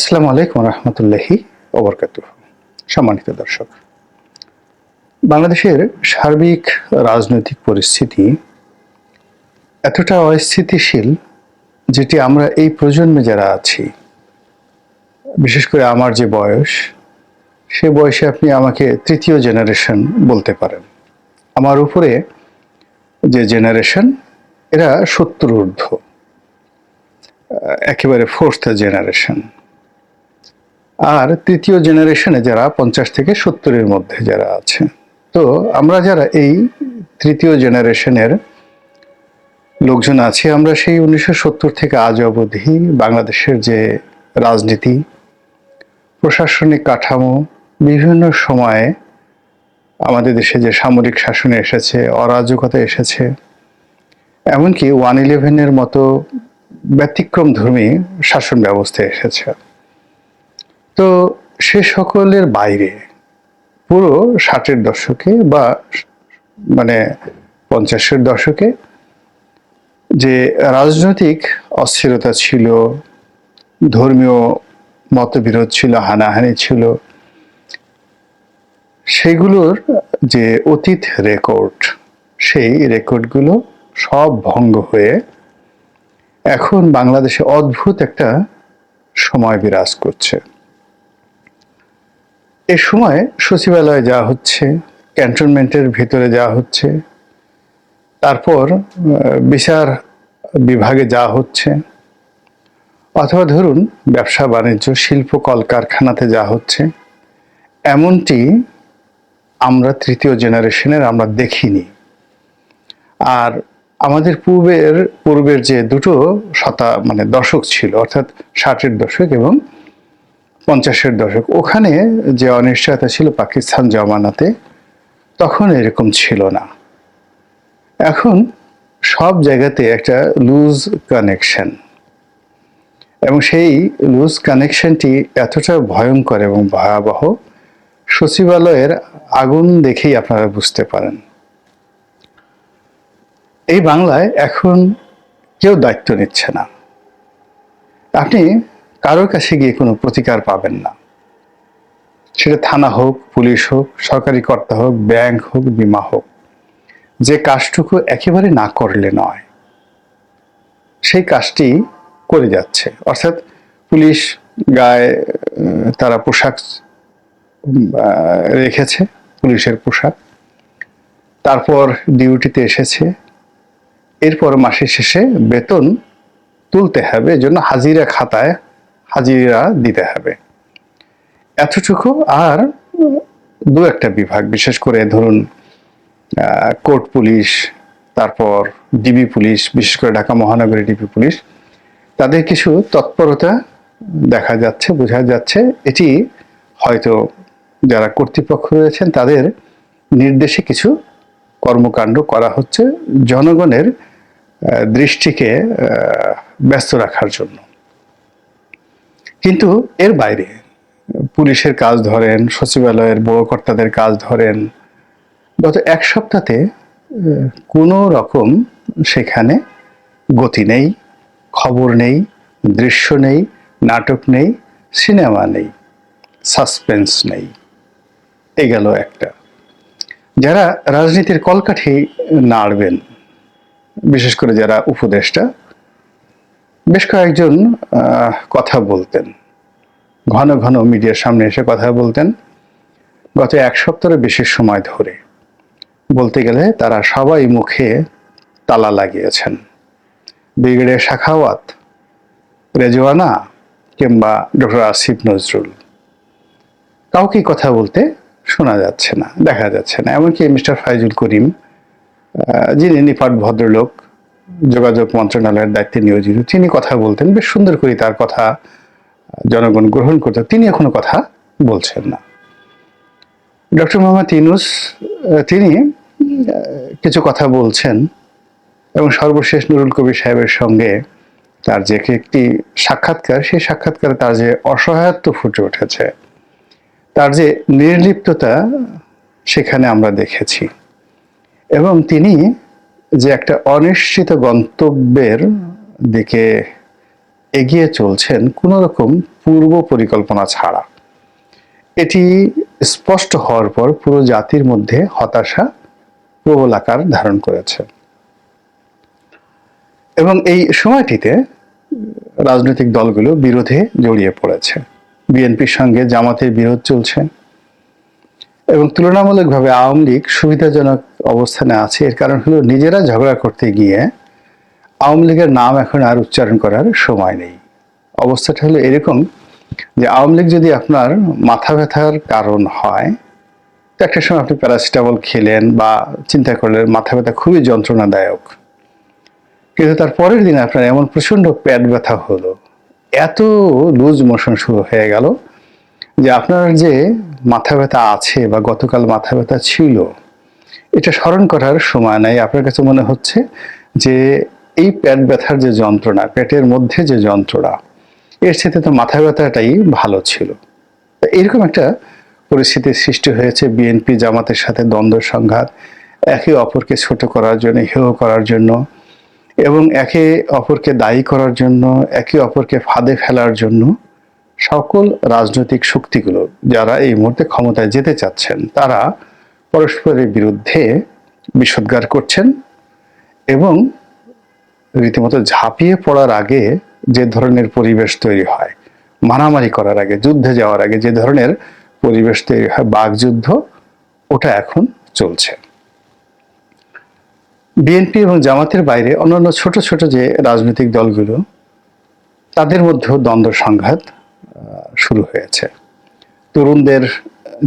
আসসালামু আলাইকুম রহমতুল্লাহি ওবরকাত সম্মানিত দর্শক, বাংলাদেশের সার্বিক রাজনৈতিক পরিস্থিতি এতটা অস্থিতিশীল যেটি আমরা এই প্রজন্মে যারা আছি, বিশেষ করে আমার যে বয়স, সে বয়সে আপনি আমাকে তৃতীয় জেনারেশন বলতে পারেন। আমার উপরে যে জেনারেশন এরা সত্তর ঊর্ধ্ব, একেবারে ফোর্থ জেনারেশন আর তৃতীয় জেনারেশনে যারা পঞ্চাশ থেকে সত্তরের মধ্যে যারা আছে, তো আমরা যারা এই তৃতীয় জেনারেশনের লোকজন আছি, আমরা সেই উনিশশো সত্তর থেকে আজ অবধি বাংলাদেশের যে রাজনীতি, প্রশাসনিক কাঠামো, বিভিন্ন সময়ে আমাদের দেশে যে সামরিক শাসনে এসেছে, অরাজকতা এসেছে, এমনকি ওয়ান ইলেভেনের মতো ব্যতিক্রম ধর্মী শাসন ব্যবস্থা এসেছে। তো সে সকলের বাইরে, পুরো ষাটের দশকে বা মানে পঞ্চাশের দশকে যে রাজনৈতিক অস্থিরতা ছিল, ধর্মীয় মতবিরোধ ছিল, হানাহানি ছিল, সেগুলোর যে অতীত রেকর্ড, সেই রেকর্ডগুলো সব ভঙ্গ হয়ে এখন বাংলাদেশে অদ্ভুত একটা সময় বিরাজ করছে। এ সময় সচিবালয়ে যাওয়া হচ্ছে, ক্যান্টনমেন্টের ভিতরে যাওয়া হচ্ছে। তারপর বিচার বিভাগে যাওয়া হচ্ছে। অথবা ধরুন, ব্যবসা বাণিজ্য, শিল্প কলকারখানাতে যাওয়া হচ্ছে। এমনটি আমরা তৃতীয় জেনারেশনের আমরা দেখিনি। আর আমাদের পূর্বের পূর্বের যে দুটো শতা মানে দশক ছিল, অর্থাৎ ষাটের দশক এবং পঞ্চাশের দশক। ওখানে যে অনিশ্চয়তা ছিল পাকিস্তান জমানাতে, তখন এরকম ছিল না। এখন সব জায়গাতে একটা লুজ কানেকশন এবং সেই লুজ কানেকশনটি এতটা ভয়ঙ্কর এবং ভয়াবহ, সচিবালয়ের আগুন দেখেই আপনারা বুঝতে পারেন। এই বাংলায় এখন কেউ দায়িত্ব নিচ্ছে না। আপনি কারোর কাছে গিয়ে কোনো প্রতিকার পাবেন না। সেটা থানা হোক, পুলিশ হোক, সরকারি কর্তা হোক, ব্যাংক হোক, বিমা হোক। যে কাজটুকু একেবারে না করলে নয়, সেই কাজটি করে যাচ্ছে। অর্থাৎ পুলিশ গায়ে তারা পোশাক রেখেছে, পুলিশের পোশাক। তারপর ডিউটিতে এসেছে। এরপর মাসের শেষে বেতন তুলতে হবে, এজন্য হাজিরা খাতায় হাজিরা দিতে হবে। এতটুকু আর দু একটা বিভাগ, বিশেষ করে ধরুন কোর্ট পুলিশ, তারপর ডিবি পুলিশ, বিশেষ করে ঢাকা মহানগরী ডিবি পুলিশ, তাদের কিছু তৎপরতা দেখা যাচ্ছে, বোঝা যাচ্ছে। এটি হয়তো যারা কর্তৃপক্ষ রয়েছেন, তাদের নির্দেশে কিছু কর্মকাণ্ড করা হচ্ছে জনগণের দৃষ্টিকে ব্যস্ত রাখার জন্য। কিন্তু এর বাইরে পুলিশের কাজ ধরেন সচিবালয়ের বড় কর্তাদের কাজ ধরেন গত এক সপ্তাহে আহ, কোনো রকম সেখানে গতি নেই খবর নেই দৃশ্য নেই নাটক নেই সিনেমা নেই সাসপেন্স নেই। এ গেল একটা। যারা রাজনীতির কলকাঠি নাড়বেন বিশেষ করে যারা উপদেষ্টা বেশ কয়েকজন কথা বলতেন। ঘন ঘন মিডিয়ার সামনে এসে কথা বলতেন। গত এক সপ্তাহের বেশি সময় ধরে। বলতে গেলে তারা সবাই মুখে তালা লাগিয়েছেন। ব্রিগেডিয়ার শাখাওয়াত, রেজওয়ানা কিংবা ডক্টর আসিফ নজরুল। কাউকে কথা বলতে শোনা যাচ্ছে না, দেখা যাচ্ছে না। এমনকি মিস্টার ফাইজুল করিম যিনি নিপাট ভদ্রলোক যোগাযোগ মন্ত্রণালয়ের দায়িত্বে নিয়োজিত। তিনি কথা বলতেন, বেশ সুন্দর করে তার কথা জনগণ গ্রহণ করত তিনি এখনও কথা বলছেন না। ডক্টর মোহাম্মদ ইনুস তিনি কিছু কথা বলছেন এবং সর্বশেষ নুরুল কবির সাহেবের সঙ্গে তার যে একটি সাক্ষাৎকার, সেই সাক্ষাৎকারে তার যে অসহায়ত্ব ফুটে উঠেছে, তার যে নির্লিপ্ততা, সেখানে আমরা দেখেছি। এবং তিনি যে একটা অনিশ্চিত গন্তব্যের দিকে এগিয়ে চলছেন কোনো রকম পূর্ব পরিকল্পনা ছাড়া। এটি স্পষ্ট হওয়ার পর পুরো জাতির মধ্যে হতাশা, প্রবল আকার ধারণ করেছে। এবং এই সময়টিতে রাজনৈতিক দলগুলো বিরোধে জড়িয়ে পড়েছে। বিএনপির সঙ্গে জামাতের বিরোধ চলছে। এবং তুলনামূলকভাবে আওয়ামী লীগ সুবিধাজনক অবস্থানে আছে। এর কারণ হলো নিজেরা ঝগড়া করতে গিয়ে আওয়ামী লীগের নাম এখন আর উচ্চারণ করার সময় নেই। অবস্থাটা হলো এরকম যে আওয়ামী লীগ যদি আপনার মাথা ব্যথার কারণ হয়, তো একটা সময় আপনি প্যারাসিটামল খেলেন বা চিন্তা করলেন মাথা ব্যথা খুবই যন্ত্রণাদায়ক। কিন্তু তার পরের দিন আপনার এমন প্রচণ্ড পেট ব্যথা হলো। এত লুজ মোশন শুরু হয়ে গেল যে আপনার যে মাথা ব্যথা আছে বা গতকাল মাথা ব্যথা ছিল, এটা স্মরণ করার সময় নাই। আপনার কাছে মনে হচ্ছে যে এই পেট ব্যথার যে যন্ত্রণা, পেটের মধ্যে যে যন্ত্রণা, এর সাথে তো মাথা ব্যথাটাই ভালো ছিল। এরকম একটা পরিস্থিতির সৃষ্টি হয়েছে। বিএনপি জামাতের সাথে দ্বন্দ্ব, সংঘাত, একে অপরকে ছোট করার জন্য, হেয় করার জন্য এবং একে অপরকে দায়ী করার জন্য, একে অপরকে ফাঁদে ফেলার জন্য সকল রাজনৈতিক শক্তিগুলো যারা এই মুহূর্তে ক্ষমতায় যেতে চাচ্ছেন, তারা পরস্পরের বিরুদ্ধে বিষোদ্গার করছেন এবং রীতিমতো ঝাঁপিয়ে পড়ার আগে যে ধরনের পরিবেশ তৈরি হয়, মারামারি করার আগে, যুদ্ধে যাওয়ার আগে যে ধরনের পরিবেশ তৈরি হয় বাগযুদ্ধ ওটা এখন চলছে। বিএনপি এবং জামাতের বাইরে অন্যান্য ছোট ছোট যে রাজনৈতিক দলগুলো, তাদের মধ্যেও দ্বন্দ্ব, সংঘাত শুরু হয়েছে। তরুণদের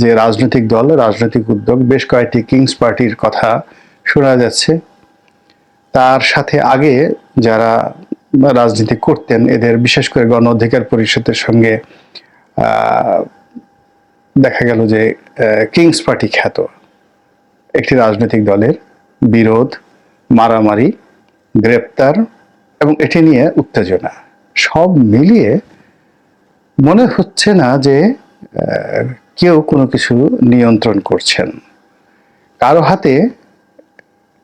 যে রাজনৈতিক দল, রাজনৈতিক উদ্যোগ, বেশ কয়েকটি কিংস পার্টির কথা শোনা যাচ্ছে। তার সাথে আগে যারা রাজনীতি করতেন, এদের বিশেষ করে গণ অধিকার পরিষদের সঙ্গে দেখা গেল যে কিংস পার্টি খ্যাত। একটি রাজনৈতিক দলের বিরোধ, মারামারি, গ্রেপ্তার এবং এটি নিয়ে উত্তেজনা। সব মিলিয়ে মনে হচ্ছে না যে কেউ কোনো কিছু নিয়ন্ত্রণ করছেন। কারও হাতে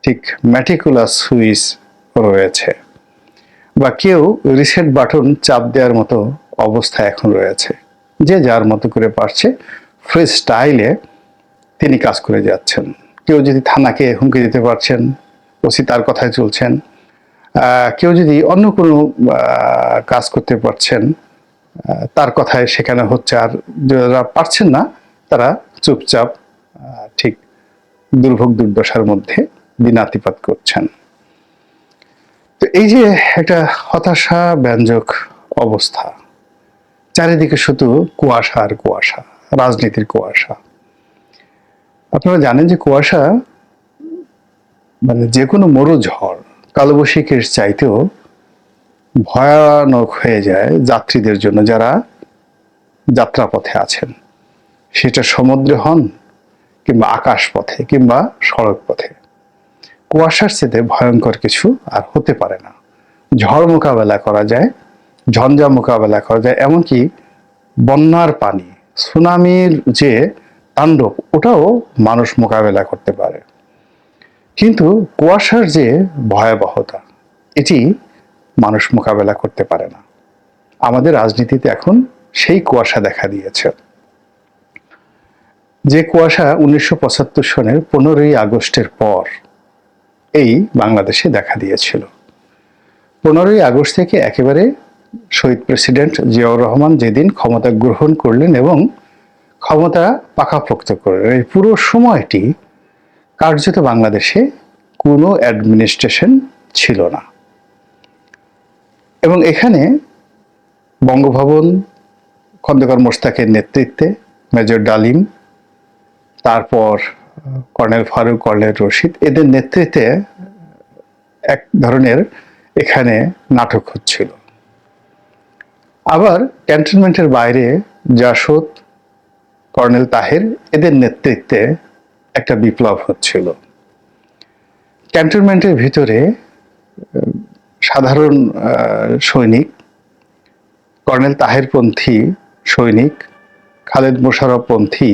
ঠিক ম্যাটিকুলাস সুইচ রয়েছে বা কেউ রিসেট বাটন চাপ দেওয়ার মতো অবস্থা এখন রয়েছে। যে যার মতো করে পারছে ফ্রি স্টাইলে তিনি কাজ করে যাচ্ছেন। কেউ যদি থানাকে হুমকি দিতে পারছেন, ওসি তার কথায় চলছেন কেউ যদি অন্য কোনো কাজ করতে পারছেন তার কথায় সেখানে হচ্ছে। আর যারা পারছেন না, তারা চুপচাপ ঠিক দুর্ভোগ দুর্দশার মধ্যে দিনাতিপাত করছেন। তো এই যে একটা হতাশা, ব্যঞ্জক অবস্থা, চারিদিকে শুধু কুয়াশা আর কুয়াশা, রাজনীতির কুয়াশা। আপনারা জানেন যে কুয়াশা মানে যে কোনো মরু ঝড়, কালবৈশাখীর চাইতেও ভয়ানক হয়ে যায় যাত্রীদের জন্য যারা যাত্রাপথে আছেন। সেটা সমুদ্রে হন কিংবা আকাশ পথে কিংবা সড়ক পথে কুয়াশার চেতে ভয়ঙ্কর কিছু আর হতে পারে না। ঝড় মোকাবেলা করা যায়, ঝঞ্ঝা মোকাবেলা করা যায়, এমনকি বন্যার পানি, সুনামির যে তাণ্ডব, ওটাও মানুষ মোকাবেলা করতে পারে। কিন্তু কুয়াশার যে ভয়াবহতা, এটি মানুষ মোকাবেলা করতে পারে না। আমাদের রাজনীতিতে এখন সেই কুয়াশা দেখা দিয়েছে। যে কুয়াশা উনিশশো পঁচাত্তর সনের পনেরোই আগস্টের পর এই বাংলাদেশে দেখা দিয়েছিল। পনেরোই আগস্ট থেকে একেবারে শহীদ প্রেসিডেন্ট জিয়াউর রহমান যেদিন ক্ষমতা গ্রহণ করলেন এবং ক্ষমতা পাকাপোক্ত করলেন, এই পুরো সময়টি কার্যত বাংলাদেশে কোনো অ্যাডমিনিস্ট্রেশন ছিল না। এবং এখানে বঙ্গভবন, খন্দকার মোস্তাকের নেতৃত্বে মেজর ডালিম, তারপর কর্নেল ফারুক, কর্নেল রশিদ, এদের নেতৃত্বে এক ধরনের এখানে নাটক হচ্ছিল। আবার ক্যান্টনমেন্টের বাইরে জাসদ, কর্নেল তাহের এদের নেতৃত্বে একটা বিপ্লব হচ্ছিল। ক্যান্টনমেন্টের ভিতরে সাধারণ সৈনিক, কর্নেল তাহেরপন্থী সৈনিক, খালেদ মোশারফপন্থী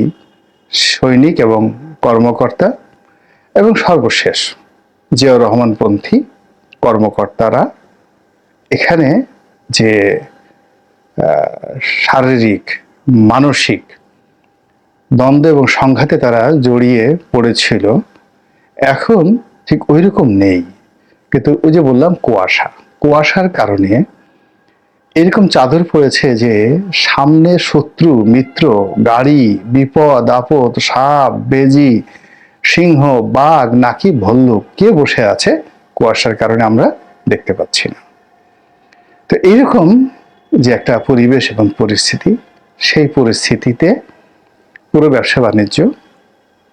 সৈনিক এবং কর্মকর্তা এবং সর্বশেষ জিয়াউর রহমানপন্থী কর্মকর্তারা এখানে যে শারীরিক, মানসিক দ্বন্দ্ব এবং সংঘাতে তারা জড়িয়ে পড়েছিল, এখন ঠিক ওই রকম নেই। কিন্তু ওই যে বললাম কুয়াশা, কুয়াশার কারণে এরকম চাদর পড়েছে যে সামনে শত্রু, মিত্র, গাড়ি, বিপদ, আপদ, সাপ, বেজি, সিংহ, বাঘ নাকি ভল্লুক, কে বসে আছে কুয়াশার কারণে আমরা দেখতে পাচ্ছি না। তো এইরকম যে একটা পরিবেশ এবং পরিস্থিতি, সেই পরিস্থিতিতে পুরো ব্যবসা বাণিজ্য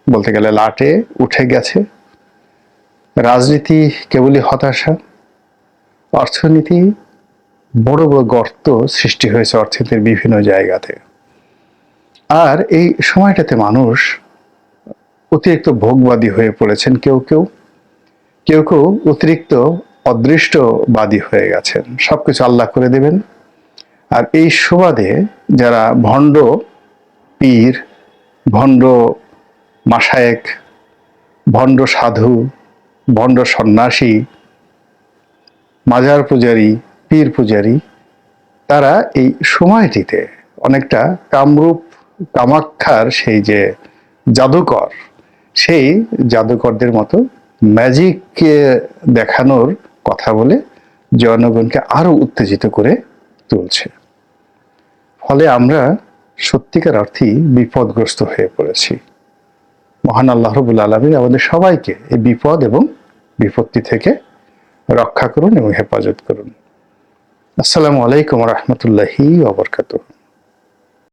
বলতে গেলে লাটে উঠে গেছে। রাজনীতি কেবলই হতাশা, অর্থনীতি বড় বড় গর্ত সৃষ্টি হয়েছে অর্থনীতির বিভিন্ন জায়গাতে। আর এই সময়টাতে মানুষ অতিরিক্ত ভোগবাদী হয়ে পড়েছেন কেউ কেউ। কেউ কেউ অতিরিক্ত অদৃষ্টবাদী হয়ে গেছেন। সবকিছু আল্লাহ করে দেবেন। আর এই সুবাদে যারা ভণ্ড পীর, ভণ্ড মাসায়েক ভণ্ড সাধু ভণ্ড সন্ন্যাসী, মাজার পূজারী, পীর পূজারী, তারা এই সময়টিতে অনেকটা কামরূপ কামাক্ষার সেই যে জাদুকর, সেই জাদুকরদের মতো ম্যাজিককে দেখানোর কথা বলে জনগণকে আরও উত্তেজিত করে তুলছে। ফলে আমরা সত্যিকার অর্থেই বিপদগ্রস্ত হয়ে পড়েছি। মহান আল্লাহ রবুল আলমী আমাদের সবাইকে এই বিপদ এবং বিপত্তি থেকে রক্ষা করুন এবং হেফাজত করুন। আসসালামু আলাইকুম রহমতুল্লাহি ওবরকাতুহ